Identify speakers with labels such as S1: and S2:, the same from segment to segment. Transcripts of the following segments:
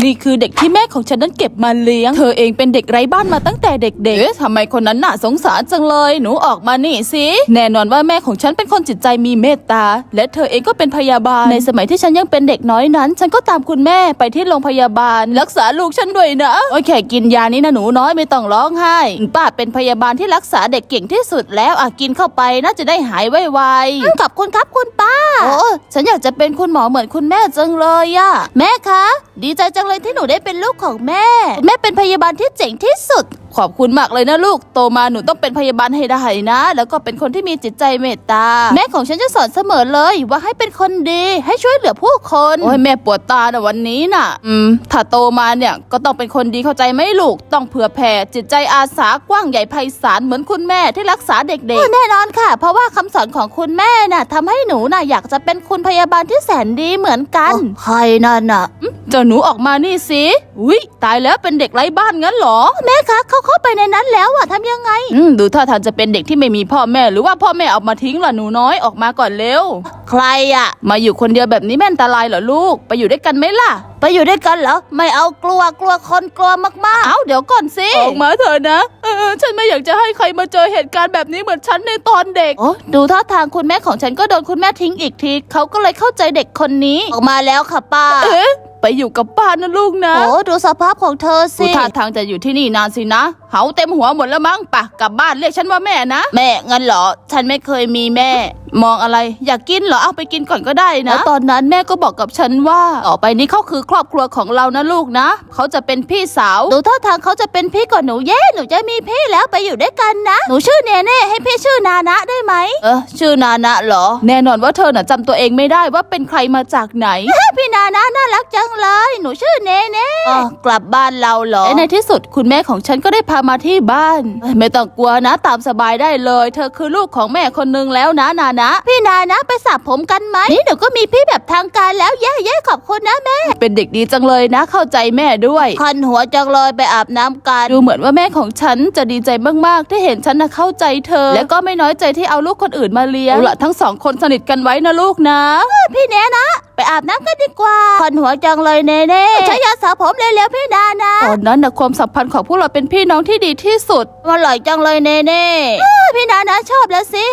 S1: นี่คือเด็กที่แม่ของฉันนั้นเก็บมาเลี้ยง เธอเองเป็นเด็กไร้บ้านมาตั้งแต่เด็กๆเอ๊ะทำไมคนนั้นน่าสงสารจังเลย หนูออกมานี่สิ แน่นอนว่าแม่ของฉันเป็นคนจิตใจมีเมตตา และเธอเองก็เป็นพยาบาล ในสมัยที่ฉันยังเป็นเด็กน้อยนั้น ฉันก็ตามคุณแม่ไปที่โรงพยาบาล รักษาลูกฉันด้วยนะโอ้ยแค่กินยานี้นะหนูน้อยไม่ต้องร้องไห้ ป้าเป็นพยาบาลที่รักษาเด็กเก่งที่สุดแล้วอะกินเข้าไปน่าจะได้หายไวๆขอบคุณครับคุณป้า โอ้ฉันอยากจะเป็นคุณหมอเหมือนคุณแม่จังเลยอะแม่คะ ดีใจจังเลยที่หนูได้เป็นลูกของแม่ แม่เป็นพยาบาลที่เจ๋งที่สุด ขอบคุณมากเลยนะลูก โตมาหนูต้องเป็นพยาบาลให้ได้นะ แล้วก็เป็นคนที่มีจิตใจเมตตา แม่ของฉันจะสอนเสมอเลยว่าให้เป็นคนดี ให้ช่วยเหลือผู้คน โอ้ยแม่ปวดตานะวันนี้น่ะ อืม ถ้าโตมาเนี่ยก็ต้องเป็นคนดีเข้าใจไหมลูก ต้องเผื่อแผ่จิตใจอาสากว้างใหญ่ไพศาลเหมือนคุณแม่ที่รักษาเด็กๆแน่นอนค่ะ เพราะว่าคำสอนของคุณแม่น่ะทำให้หนูน่ะอยากจะเป็นคุณพยาบาลที่แสนดีเหมือนกันใครนั่นน่ะเจ้าหนูออกมานี่สิอุ้ยตายแล้วเป็นเด็กไร้บ้านงั้นเหรอ แม่คะเขาเข้าไปในนั้นแล้วอะทำยังไง อืมดูท่าทางจะเป็นเด็กที่ไม่มีพ่อแม่ หรือว่าพ่อแม่เอามาทิ้งล่ะหนูน้อยออกมาก่อนเร็ว ใครอะมาอยู่คนเดียวแบบนี้แม่อันตรายเหรอลูก ไปอยู่ด้วยกันไหมล่ะ ไปอยู่ด้วยกันเหรอ ไม่เอากลัวกลัวคนกลัวมากๆ เอาเดี๋ยวก่อนสิ ออกมาเถอะนะ เออ ฉันไม่อยากจะให้ใครมาเจอเหตุการณ์แบบนี้เหมือนฉันในตอนเด็ก โอ้ดูท่าทางคุณแม่ของฉันก็โดนคุณแม่ทิ้งอีกที เขาก็เลยเข้าใจเด็กคนนี้ ออกมาแล้วค่ะป้า เอ๊ะ ไปอยู่กับป้านะลูกนะโอ้ดูสภาพของเธอสิ ท่าทางจะอยู่ที่นี่นานสินะ เหาเต็มหัวหมดแล้วมั้งปะกลับบ้านเรียกฉันว่าแม่นะ แม่งั้นเหรอ ฉันไม่เคยมีแม่ มองอะไรอยากกินเหรอเอาไปกินก่อนก็ได้นะแล้วตอนนั้นแม่ก็บอกกับฉันว่าต่อไปนี้เขาคือครอบครัวของเรานะลูกนะเขาจะเป็นพี่สาวดูท่าทางเขาจะเป็นพี่ก่อนหนูเย้หนูจะมีพี่แล้วไปอยู่ด้วยกันนะ หนูชื่อเนเน่ให้พี่ชื่อนานะได้ไหมเออชื่อนานะเหรอ แน่นอนว่าเธอน่ะจำตัวเองไม่ได้ว่าเป็นใครมาจากไหนพี่นานะน่ารักจังเลย หนูชื่อเนเน่กลับบ้านเราเหรอและในที่สุดคุณแม่ของฉันก็ได้พามาที่บ้านเอ้ยไม่ต้องกลัวนะตามสบายได้เลย เธอคือลูกของแม่คนนึงแล้วนะนานะพี่นานะไปสระผมกันไหมนี่หนูก็มีพี่แบบทางการแล้วเย้เย้ขอบคุณนะแม่ เป็นเด็กดีจังเลยนะ เข้าใจแม่ด้วยคันหัวจังเลยไปอาบน้ำกันดูเหมือนว่าแม่ของฉันจะดีใจมากๆ ที่เห็นฉันนะเข้าใจเธอ และก็ไม่น้อยใจที่เอาลูกคนอื่นมาเลี้ยงเอาละทั้งสองคนสนิทกันไว้นะลูกนะ พี่เนนะไปอาบน้ำกันดีกว่าคันหัวจังเลยเนเน่ใช้ยาสระผมเร็วๆพี่นานะ ตอนนั้นนะความสัมพันธ์ของพวกเราเป็นพี่น้องที่ดีที่สุดมันหล่อยจังเลยเนเน่พี่นานะชอบแล้วสิ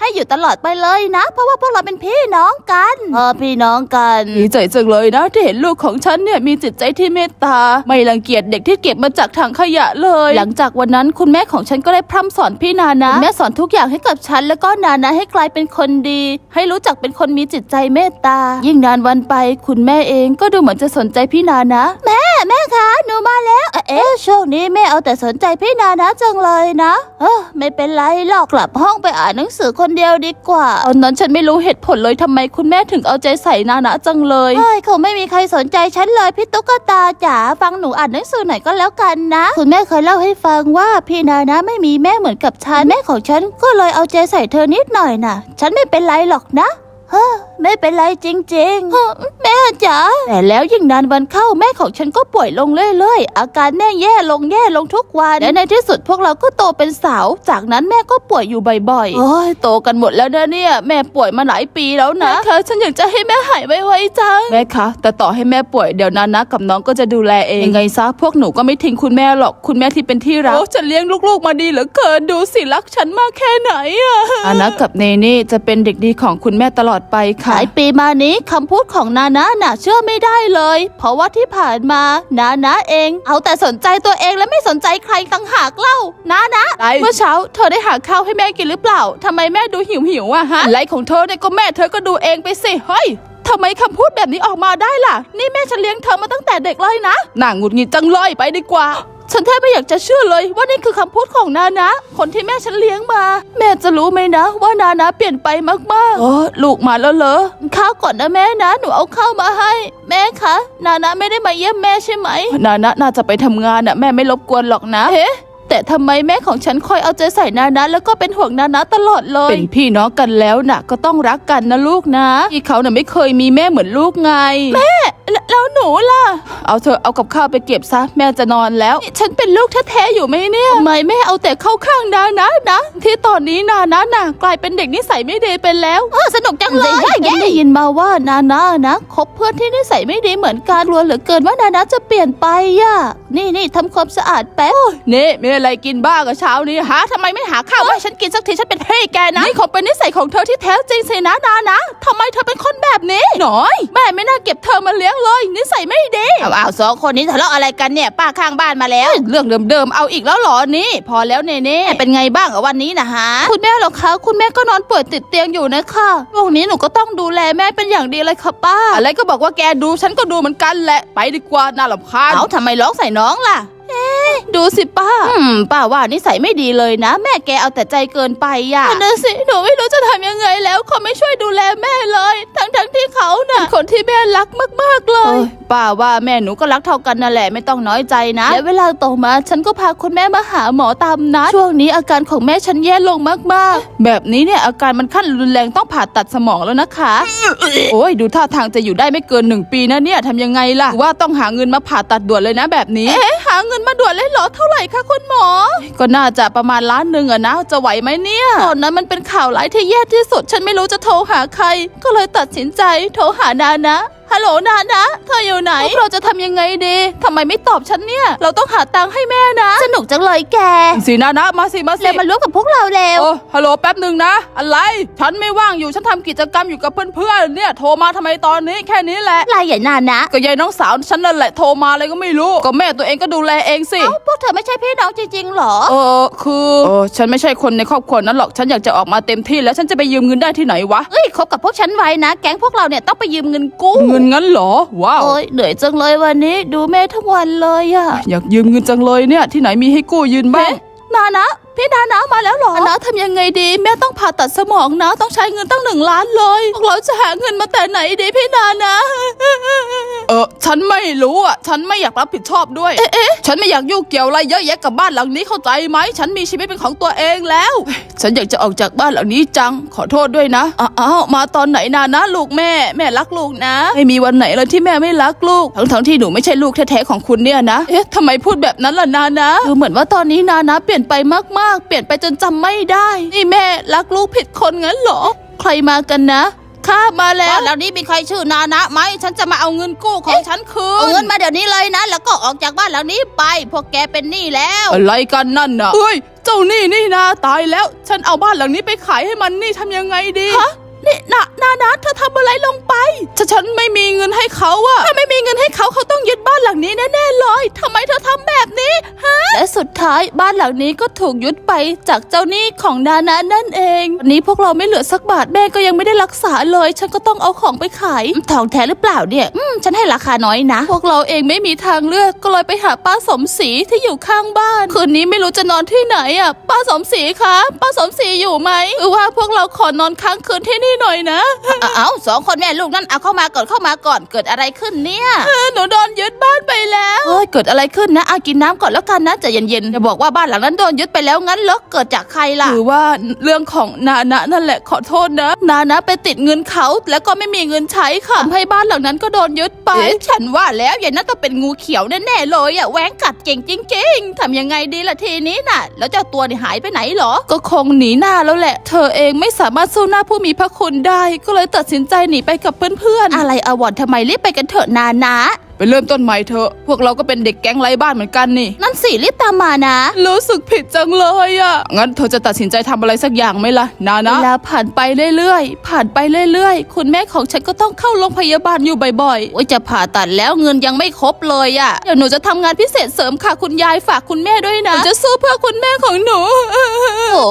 S1: ให้อยู่ตลอดไปเลยนะ เพราะว่าพวกเราเป็นพี่น้องกันเออพี่น้องกันดีใจจังเลยนะที่เห็นลูกของฉันเนี่ยมีจิตใจที่เมตตา ไม่รังเกียจเด็กที่เก็บมาจากถังขยะเลย หลังจากวันนั้นคุณแม่ของฉันก็ได้พร่ำสอนพี่นานะแม่สอนทุกอย่างให้กับฉันแล้วก็นานะให้กลายเป็นคนดี ให้รู้จักเป็นคนมีจิตใจเมตตายิ่งนานวันไป คุณแม่เองก็ดูเหมือนจะสนใจพี่นานะ แม่แม่คะหนูมาแล้ว เอ๊ะช่วงนี้แม่เอาแต่สนใจพี่นานะจังเลยนะเออไม่เป็นไรหรอกกลับห้องไปอ่านหนังสือคนเดียวดีกว่าตอนนั้นฉันไม่รู้เหตุผลเลยทำไมคุณแม่ถึงเอาใจใส่นานะจังเลยเฮ้ยคงไม่มีใครสนใจฉันเลยพี่ตุ๊กตาจ๋าฟังหนูอ่านหนังสือหน่อยก็แล้วกันนะ คุณแม่เคยเล่าให้ฟังว่าพี่นานะไม่มีแม่เหมือนกับฉันแม่ของฉันก็เลยเอาใจใส่เธอนิดหน่อยน่ะ ฉันไม่เป็นไรหรอกนะเฮ้อ ไม่เป็นไรจริงๆเฮ้อแม่จ๋าแต่แล้วยิ่งนานวันเข้าแม่ของฉันก็ป่วยลงเรื่อยๆ อาการแม่แย่ลงแย่ลงทุกวัน และในที่สุดพวกเราก็โตเป็นสาว จากนั้นแม่ก็ป่วยอยู่บ่อยๆ โอ้ยโตกันหมดแล้วนะเนี่ย แม่ป่วยมาหลายปีแล้วนะค่ะฉันอยากจะให้แม่หายไวๆจัง แม่คะ แต่ต่อให้แม่ป่วยเดี๋ยวนั้นนะกับน้องก็จะดูแลเองยังไงซะพวกหนูก็ไม่ทิ้งคุณแม่หรอกคุณแม่ที่เป็นที่รักโอ้ฉันเลี้ยงลูกๆมาดีเหลือเกินดูสิรักฉันมากแค่ไหนอะอานะกับเนนี่จะเป็นเด็กดีของคุณแม่ตลอดไปค่ะหลายปีมานี้คำพูดของนานะน่ะเชื่อไม่ได้เลย เพราะว่าที่ผ่านมานานะเอง เอาแต่สนใจตัวเองและไม่สนใจใครต่างหากเล่านานะเมื่อเช้าเธอได้หาข้าวให้แม่กินหรือเปล่าทำไมแม่ดูหิวหิวๆอะฮะอะไรของเธอเนี่ยก็แม่เธอก็ดูเองไปสิเฮ้ยทำไมคำพูดแบบนี้ออกมาได้ล่ะ นี่แม่ฉันเลี้ยงเธอมาตั้งแต่เด็กเลยนะ น่าหงุดหงิดจังเลยไปดีกว่า ฉันแทบไม่อยากจะเชื่อเลยว่านี่คือคำพูดของนานะ คนที่แม่ฉันเลี้ยงมา แม่จะรู้ไหมนะ ว่านานะเปลี่ยนไปมากๆโอ้ลูกมาแล้วเหรอข้าวก่อนนะแม่นะหนูเอาข้าวมาให้ แม่คะ นานะไม่ได้มาเยี่ยมแม่ใช่ไหม นานะน่าจะไปทำงานน่ะแม่ไม่รบกวนหรอกนะเฮ้แต่ทำไมแม่ของฉันคอยเอาใจใส่นานะแล้วก็เป็นห่วงนานะตลอดเลย เป็นพี่น้องกันแล้วน่ะ ก็ต้องรักกันนะลูกนะที่เขาน่ะไม่เคยมีแม่เหมือนลูกไง แม่แล้วแล้วหนูล่ะ เอาเธอะเอากับข้าวไปเก็บซะแม่จะนอนแล้วนี่ฉันเป็นลูกแท้ๆอยู่ไหมเนี่ยทำไมแม่เอาแต่เข้าข้างนานะนะ ที่ตอนนี้นานะน่ะกลายเป็นเด็กนิสัยไม่ดีไปแล้ว
S2: เออสนุกจังเลย
S1: ฉันได้ยินมาว่านานะนะคบเพื่อนที่นิสัยไม่ดีเหมือนกันกลัวเหลือเกินว่านานะจะเปลี่ยนไปอะนี่นี่ทำความสะอาดแป๊บนี่มีอะไรกินบ้างอะเช้านี้ฮะทำไมไม่หาข้าวมาให้ฉันกินสักทีฉันเป็นพี่แกนะนี่คงเป็นนิสัยของเธอที่แท้จริงสินะนานะทำไมเธอเป็นคนแบบนี้หน่อยแม่ไม่น่าเก็บเธอมาเลี้ยงเลย นิสัยไม่ดี
S2: เอาเอาสองคนนี้ทะเลาะอะไรกันเนี่ยป้าข้างบ้านมาแล้ว
S1: เอ้ยเรื่องเดิมๆเอาอีกแล้วเหรอนี่ พอแล้วเนเน่
S2: เป็นไงบ้างอะวันนี้นะฮะ
S1: คุณแม่เหรอคะคุณแม่ก็นอนป่วยติดเตียงอยู่นะคะช่วงนี้หนูก็ต้องดูแลแม่เป็นอย่างดีเลยค่ะป้า อะไรก็บอกว่าแกดูฉันก็ดูเหมือนกันแหละไปดีกว่าน่ารำคาญ
S2: เอาทำไมร้องใส่น้องล่ะ
S1: ดูสิป้า
S2: อืมป้าว่านิสัยไม่ดีเลยนะ แม่แกเอาแต่ใจเกินไปอะ
S1: นั่นนะสิหนูไม่รู้จะทำยังไงแล้วเขาไม่ช่วยดูแลแม่เลย ทั้งๆที่เขาน่ะเป็นคนที่แม่รักมากๆเลยป้าว่าแม่หนูก็รักเท่ากันนั่นแหละไม่ต้องน้อยใจนะและเวลาโตมาฉันก็พาคุณแม่มาหาหมอตามนัดช่วงนี้อาการของแม่ฉันแย่ลงมากๆ แบบนี้เนี่ยอาการมันขั้นรุนแรงต้องผ่าตัดสมองแล้วนะคะ โอ้ยดูท่าทางจะอยู่ได้ไม่เกินหนึ่งปีนะเนี่ยทำยังไงล่ะหรือว่าต้องหาเงินมาผ่าตัดด่วนเลยนะแบบนี้เอ๊ะหาเงินมาด่วนเลยเหรอเท่าไหร่คะคุณหมอ ก็น่าจะประมาณล้านหนึ่งอะนะจะไหวไหมเนี่ยตอนนั้นมันเป็นข่าวร้ายที่แย่ที่สุด ฉันไม่รู้จะโทรหาใคร ก็เลยตัดสินใจโทรหานานะ ฮัลโหลนานะเธออยู่ไหน พวกเราจะทำยังไงดีทำไมไม่ตอบฉันเนี่ย เราต้องหาตังค์ให้แม่นะ
S2: สนุกจังเลยแก
S1: สินานะมาสิมาสิ
S2: เร็วมาร่วมกับพวกเราเร็ว
S1: โอ้ฮัลโหลแป๊บหนึ่งนะ อะไร ฉันไม่ว่างอยู่ ฉันทำกิจกรรมอยู่กับเพื่อนๆ เนี่ย โทรมาทำไมตอนนี้แค่นี้แหละ
S2: ลายใหญ่นานะ
S1: ก็ยายน้องสาวฉันนั่นแหละโทรมาอะไรก็ไม่รู้ ก็แม่ตัวเองก็ดูแลเองสิ
S2: เอ้าพวกเธอไม่ใช่พี่น้องจริงๆหรอ
S1: เออคือเออฉันไม่ใช่คนในครอบครัวนั้นหรอก ฉันอยากจะออกมาเต็มที่แล้วฉันจะไปยืมเงินได้ที่ไหนวะ
S2: เอ้ยคบกับพวกฉันไว้นะ แก๊งพวกเราเนี่ยต้องไปยืมเงินกู้
S1: เงินงั้นเหรอ ว้าว
S2: โอ้ยเหนื่อยจังเลยวันนี้ ดูแม่ทั้งวันเลยอะ
S1: อยากยืมเงินจังเลยเนี่ย ที่ไหนมีให้กู้ยืนบ้าง
S2: นานะ พี่นานะมาแล้วเหรอ
S1: นะทำยังไงดี แม่ต้องผ่าตัดสมองนะ ต้องใช้เงินตั้งหนึ่งล้านเลยพวกเราจะหาเงินมาแต่ไหนดีพี่นานะเออฉันไม่รู้อะฉันไม่อยากรับผิดชอบด้วยเอ๊ะฉันไม่อยากยุ่งเกี่ยวอะไรเยอะแยะกับบ้านหลังนี้เข้าใจไหมฉันมีชีวิตเป็นของตัวเองแล้ว ฉันอยากจะออกจากบ้านหลังนี้จังขอโทษด้วยนะอ้าวมาตอนไหนนานะ ลูกแม่ แม่รักลูกนะ ไม่มีวันไหนเลยที่แม่ไม่รักลูก ทั้งทั้งๆที่หนูไม่ใช่ลูกแท้ๆของคุณเนี่ยนะเอ๊ะทำไมพูดแบบนั้นล่ะนานะดูเหมือนว่าตอนนี้นานะเปลี่ยนไปมากๆเปลี่ยนไปจนจำไม่ได้ นี่แม่รักลูกผิดคนงั้นเหรอ ใครมากันนะข้ามาแล้ว
S2: บ้านหลังนี้มีใครชื่อนานะไหมฉันจะมาเอาเงินกู้ของฉันคืนเอาเงินมาเดี๋ยวนี้เลยนะ แล้วก็ออกจากบ้านหลังนี้ไป พวกแกเป็นหนี้แล้ว
S1: อะไรกันนั่นน่ะเฮ้ยเจ้านี่นี่นาตายแล้ว ฉันเอาบ้านหลังนี้ไปขายให้มันนี่ทำยังไงดีฮะ นี่นานานาเธอทำอะไรลงไปถ้าฉันไม่มีเงินให้เขาอะถ้าไม่มีเงินให้เขาเขาต้องยึดบ้านหลังนี้แน่ๆเลยทำไมเธอทำแบบนี้ฮะและสุดท้ายบ้านหลังนี้ก็ถูกยึดไปจากเจ้าหนี้ของนานานั่นเองวันนี้พวกเราไม่เหลือสักบาทแม่ก็ยังไม่ได้รักษาเลย ฉันก็ต้องเอาของไปขาย
S2: ทองแท้หรือเปล่าเนี่ยอืมฉันให้ราคาน้อยนะ
S1: พวกเราเองไม่มีทางเลือกก็เลยไปหาป้าสมศรีที่อยู่ข้างบ้าน คืนนี้ไม่รู้จะนอนที่ไหนอะป้าสมศรีคะป้าสมศรีอยู่ไหมหรือว่าพวกเราขอนอนค้างคืนที่นี่หน่อยนะ
S2: เอาเอาสองคนแม่ลูกนั่นเอาเข้ามาก่อนเข้ามาก่อนเกิดอะไรขึ้นเนี่ย
S1: หนูโดนยึดบ้านไปแล้วเฮ้ยเกิดอะไรขึ้นนะอากินน้ำก่อนแล้วกันนะใจเย็นๆ
S2: จะบอกว่าบ้านหลังนั้นโดนยึดไปแล้วงั้นเหรอเกิดจากใครล่ะ
S1: หรือว่าเรื่องของนานะนั่นแหละขอโทษนะ นานะไปติดเงินเขาแล้วก็ไม่มีเงินใช้ค่ะทำให้บ้านหลังนั้นก็โดนยึดไป
S2: เอ๊ะฉันว่าแล้วอย่างนั้นต้องเป็นงูเขียวแน่ๆเลยอะแหวงกัดเก่งจริง ๆทำยังไงดีล่ะทีนี้น่ะ แล้วเจ้าตัวนี่หายไปไหนเหรอ
S1: ก็คงหนีหน้าแล้วแหละ เธอเองไม่สามารถสู้หน้าผู้มีพระคุณได้ก็เลยตัดสินใจหนีไปกับเพื่อนๆ
S2: อะไรอวอร์ดทำไมรีบไปกันเถอะนานะ
S1: ไปเริ่มต้นใหม่เถอะ พวกเราก็เป็นเด็กแก๊งไร้บ้านเหมือนกันนี่
S2: นั่นสิรีบตามมานะ
S1: รู้สึกผิดจังเลยอะงั้นเธอจะตัดสินใจทำอะไรสักอย่างไหมล่ะ นานะ เวลาผ่านไปเรื่อยๆ ผ่านไปเรื่อยๆ คุณแม่ของฉันก็ต้องเข้าโรงพยาบาลอยู่บ่อย
S2: โอ้ยจะผ่าตัดแล้วเงินยังไม่ครบเลยอะ
S1: ๆเดี๋ยวหนูจะทำงานพิเศษเสริมค่ะคุณยายฝากคุณแม่ด้วยนะหนูจะสู้เพื่อคุณแม่ของหนู
S2: โอ้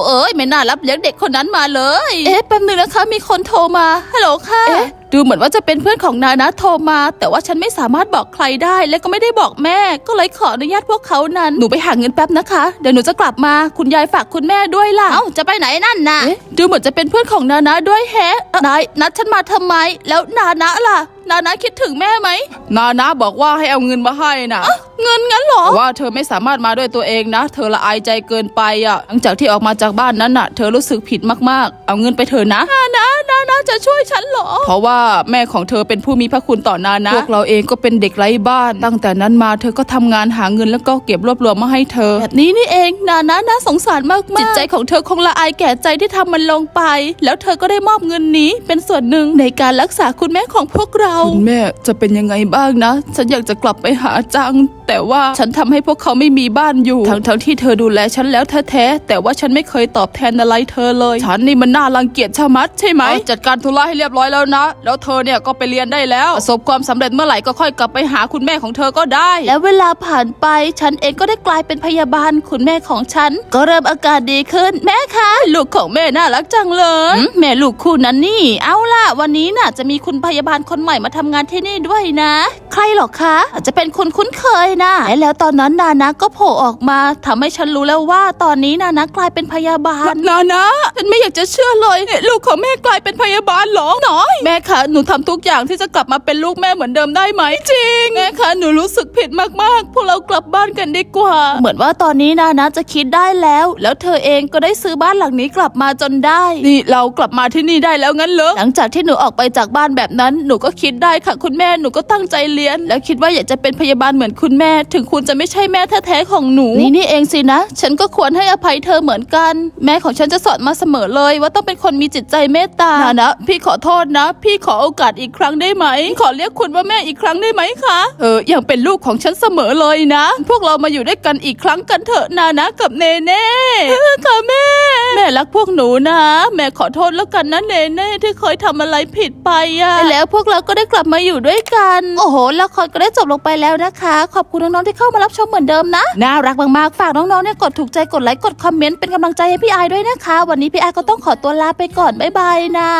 S2: เอ้ยไม่น่ารับเลี้ยงเด็กคนนั้นมาเลย
S1: เอ๊ะแป๊บนึงนะคะมีคนโทรมาฮัลโหลค่ะ เอ๊ะ ดูเหมือนว่าจะเป็นเพื่อนของนานะโทรมา แต่ว่าฉันไม่สามารถบอกใครได้ และก็ไม่ได้บอกแม่ ก็เลยขออนุญาตพวกเขานั้น หนูไปหาเงินแป๊บนะคะ เดี๋ยวหนูจะกลับมา คุณยายฝากคุณแม่ด้วยล่ะ
S2: เอ้าจะไปไหนนั่นน่ะ
S1: เอ๊ะดูเหมือนจะเป็นเพื่อนของนานะด้วยแฮะเอ่อนายนัดฉันมาทำไม แล้วนานะล่ะ
S2: นานะคิดถึงแม่ไหม
S1: นานะบอกว่าให้เอาเงินมาให้นะ
S2: เงินงั้นเหรอ
S1: แต่ว่าเธอไม่สามารถมาด้วยตัวเองนะ เธอละอายใจเกินไปอะหลังจากที่ออกมาจากบ้านนั้นน่ะ เธอรู้สึกผิดมากๆ เอาเงินไปเถอะนะ
S2: นานะนานะจะช่วยฉันเหรอ
S1: เพราะว่าแม่ของเธอเป็นผู้มีพระคุณต่อนานะพวกเราเองก็เป็นเด็กไร้บ้าน ตั้งแต่นั้นมาเธอก็ทำงานหาเงินแล้วก็เก็บรวบรวมมาให้เธอ
S2: แบบนี้นี่เองนานะน่าสงสารมากๆจิตใจของเธอคงละอายแก่ใจที่ทำมันลงไป แล้วเธอก็ได้มอบเงินนี้เป็นส่วนหนึ่งในการรักษาคุณแม่ของพวกเรา
S1: คุณแม่จะเป็นยังไงบ้างนะ ฉันอยากจะกลับไปหาจัง แต่ว่าฉันทำให้พวกเขาไม่มีบ้านอยู่ ทั้งทั้งๆที่เธอดูแลฉันแล้วแท้ๆแต่ว่าฉันไม่เคยตอบแทนอะไรเธอเลย ฉันนี่มันน่ารังเกียจชะมัดใช่ไหมจัดการธุระให้เรียบร้อยแล้วนะ แล้วเธอเนี่ยก็ไปเรียนได้แล้วประสบความสำเร็จเมื่อไหร่ก็ค่อยกลับไปหาคุณแม่ของเธอก็ได้
S2: แล้วเวลาผ่านไปฉันเองก็ได้กลายเป็นพยาบาลคุณแม่ของฉัน ก็เริ่มอาการดีขึ้น แม่คะลูกของแม่น่ารักจังเลยหืมแม่ลูกคู่นั้นนี่ เอาล่ะ วันนี้น่ะจะมีคุณพยาบาลคนใหม่มาทำงานที่นี่ด้วยนะ ใครหรอคะ อาจจะเป็นคนคุ้นเคยนะและแล้วตอนนั้นนานะก็โผล่ออกมาทำให้ฉันรู้แล้วว่าตอนนี้นานะกลายเป็นพยาบาล
S1: นานะฉันไม่อยากจะเชื่อเลยเนี่ยลูกของแม่กลายเป็นพยาบาลเหรอน้อยแม่คะหนูทำทุกอย่างที่จะกลับมาเป็นลูกแม่เหมือนเดิมได้ไหมจริงแม่คะหนูรู้สึกผิดมากๆพวกเรากลับบ้านกันดีกว่า
S2: เหมือนว่าตอนนี้นานะจะคิดได้แล้ว แล้วเธอเองก็ได้ซื้อบ้านหลังนี้กลับมาจนได้
S1: นี่เรากลับมาที่นี่ได้แล้วงั้นเหรอ
S2: หลังจากที่หนูออกไปจากบ้านแบบนั้นหนูก็คิดได้ค่ะคุณแม่หนูก็ตั้งใจเรียน แล้วคิดว่าอยากจะเป็นพยาบาลเหมือนคุณแม่ ถึงคุณจะไม่ใช่แม่แท้ๆของหนู นี่นี่เองสินะ ฉันก็ควรให้อภัยเธอเหมือนกัน แม่ของฉันจะสอนมาเสมอเลย ว่าต้องเป็นคนมีจิตใจเมตตานะนะพี่ขอโทษนะ พี่ขอโอกาสอีกครั้งได้ไหม ขอเรียกคุณว่าแม่อีกครั้งได้ไหมคะ
S1: เออยังเป็นลูกของฉันเสมอเลยนะ พวกเรามาอยู่ด้วยกันอีกครั้งกันเถอะนานะกับเนเน่ค่ะแม่
S2: แม่รักพวกหนูนะ แม่ขอโทษแล้วกันนะเนเน่ที่เคยทำอะไรผิดไปอะแล้วพวกเราก็ได้กลับมาอยู่ด้วยกัน โอ้โหละครก็ได้จบลงไปแล้วนะคะ ขอบคุณน้องๆที่เข้ามารับชมเหมือนเดิมนะ น่ารักมากๆ ฝากน้องๆเนี่ยกดถูกใจกดไลค์กดคอมเมนต์เป็นกำลังใจให้พี่ไอายด้วยนะคะ วันนี้พี่ไอายก็ต้องขอตัวลาไปก่อนบ๊ายบายนะ